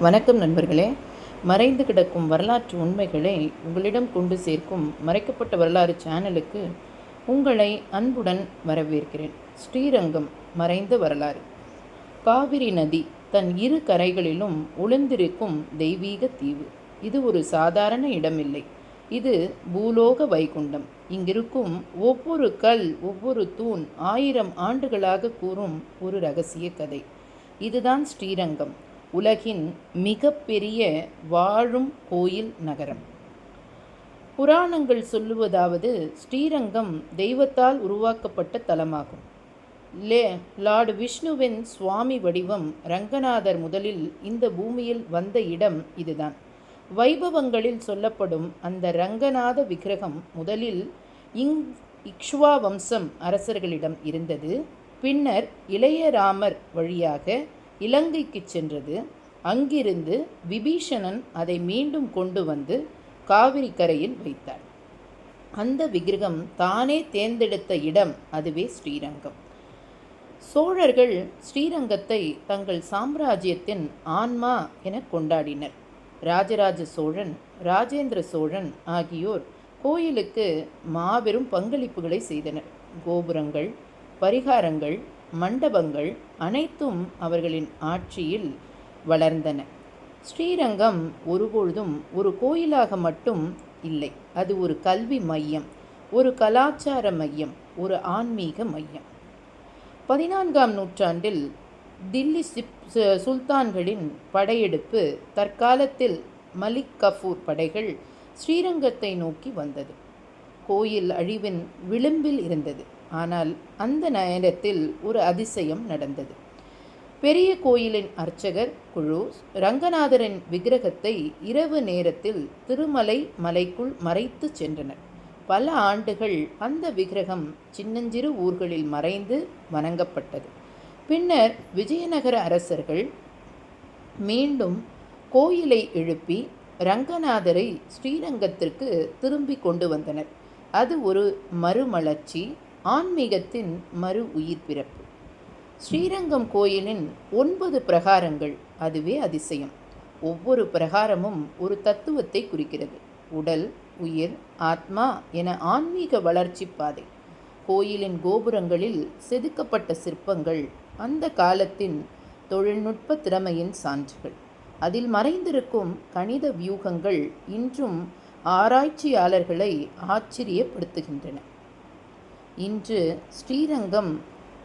வணக்கம் நண்பர்களே. மறைந்து கிடக்கும் வரலாற்று உண்மைகளை உங்களிடம் கொண்டு சேர்க்கும் மறைக்கப்பட்ட வரலாறு சேனலுக்கு உங்களை அன்புடன் வரவேற்கிறேன். ஸ்ரீரங்கம் மறைந்த வரலாறு. காவிரி நதி தன் இரு கரைகளிலும் உளுந்திருக்கும் தெய்வீக தீவு. இது ஒரு சாதாரண இடமில்லை. இது பூலோக வைகுண்டம். இங்கிருக்கும் ஒவ்வொரு கல் ஒவ்வொரு தூண் ஆயிரம் ஆண்டுகளாக கூறும் ஒரு ரகசிய கதை. இதுதான் ஸ்ரீரங்கம். உலகின் மிகப்பெரிய வாழும் கோயில் நகரம். புராணங்கள் சொல்லுவதாவது ஸ்ரீரங்கம் தெய்வத்தால் உருவாக்கப்பட்ட தலமாகும். லே லார்டு விஷ்ணுவின் சுவாமி வடிவம் ரங்கநாதர் முதலில் இந்த பூமியில் வந்த இடம் இதுதான். வைபவங்களில் சொல்லப்படும் அந்த ரங்கநாத விக்கிரகம் முதலில் இங் இக்ஷ்வா வம்சம் அரசர்களிடம் இருந்தது. பின்னர் இளையராமர் வழியாக இலங்கைக்கு சென்றது. அங்கிருந்து விபீஷணன் அதை மீண்டும் கொண்டு வந்து காவிரி கரையில் வைத்தார். அந்த விக்கிரகம் தானே தேர்ந்தெடுத்த இடம். அதுவே ஸ்ரீரங்கம். சோழர்கள் ஸ்ரீரங்கத்தை தங்கள் சாம்ராஜ்யத்தின் ஆன்மா என கொண்டாடினர். ராஜராஜ சோழன் ராஜேந்திர சோழன் ஆகியோர் கோயிலுக்கு மாபெரும் பங்களிப்புகளை செய்தனர். கோபுரங்கள் பரிகாரங்கள் மண்டபங்கள் அனைத்தும் அவர்களின் ஆட்சியில் வளர்ந்தன. ஸ்ரீரங்கம் ஒருபொழுதும் ஒரு கோயிலாக மட்டும் இல்லை. அது ஒரு கல்வி மையம் ஒரு கலாச்சார மையம் ஒரு ஆன்மீக மையம். பதினான்காம் நூற்றாண்டில் தில்லி சிப் சுல்தான்களின் படையெடுப்பு தற்காலத்தில் மலிக் கஃபூர் படைகள் ஸ்ரீரங்கத்தை நோக்கி வந்தது. கோயில் அழிவின் விளிம்பில் இருந்தது. ஆனால் அந்த நேரத்தில் ஒரு அதிசயம் நடந்தது. பெரிய கோயிலின் அர்ச்சகர் குழு ரங்கநாதரின் விக்கிரகத்தை இரவு நேரத்தில் திருமலை மலைக்குள் மறைத்து சென்றனர். பல ஆண்டுகள் அந்த விக்கிரகம் சின்னஞ்சிறு ஊர்களில் மறைந்து வணங்கப்பட்டது. பின்னர் விஜயநகர அரசர்கள் மீண்டும் கோயிலை எழுப்பி ரங்கநாதரை ஸ்ரீரங்கத்திற்கு திரும்பி கொண்டு வந்தனர். அது ஒரு மறுமலர்ச்சி ஆன்மீகத்தின் மறு உயிர் பிறப்பு. ஸ்ரீரங்கம் கோயிலின் ஒன்பது பிரகாரங்கள் அதுவே அதிசயம். ஒவ்வொரு பிரகாரமும் ஒரு தத்துவத்தை குறிக்கிறது. உடல் உயிர் ஆத்மா என ஆன்மீக வளர்ச்சி பாதை. கோயிலின் கோபுரங்களில் செதுக்கப்பட்ட சிற்பங்கள் அந்த காலத்தின் தொழில்நுட்ப திறமையின் சான்றுகள். அதில் மறைந்திருக்கும் கணித வியூகங்கள் இன்றும் ஆராய்ச்சியாளர்களை ஆச்சரியப்படுத்துகின்றன. இன்று ஸ்ரீரங்கம்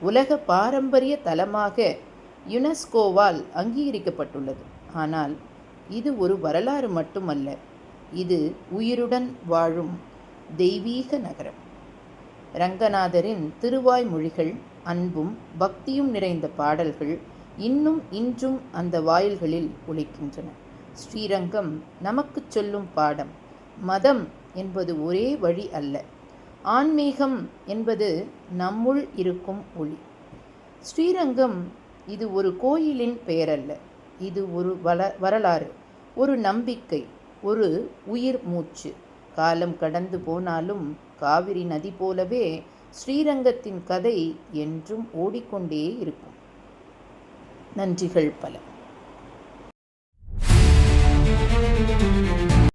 உலக பாரம்பரிய தலமாக யுனெஸ்கோவால் அங்கீகரிக்கப்பட்டுள்ளது. ஆனால் இது ஒரு வரலாறு மட்டுமல்ல. இது உயிருடன் வாழும் தெய்வீக நகரம். ரங்கநாதரின் திருவாய் மொழிகள் அன்பும் பக்தியும் நிறைந்த பாடல்கள் இன்னும் இன்றும் அந்த வாயில்களில் ஒழிக்கின்றன ஸ்ரீரங்கம் நமக்கு சொல்லும் பாடம் மதம் என்பது ஒரே வழி அல்ல. ஆன்மீகம் என்பது நம்முள் இருக்கும் ஒளி. ஸ்ரீரங்கம் இது ஒரு கோயிலின் பெயரல்ல. இது ஒரு வள வரலாறு ஒரு நம்பிக்கை ஒரு உயிர் மூச்சு. காலம் கடந்து போனாலும் காவிரி நதி போலவே ஸ்ரீரங்கத்தின் கதை என்றும் ஓடிக்கொண்டே இருக்கும். நன்றிகள் பல.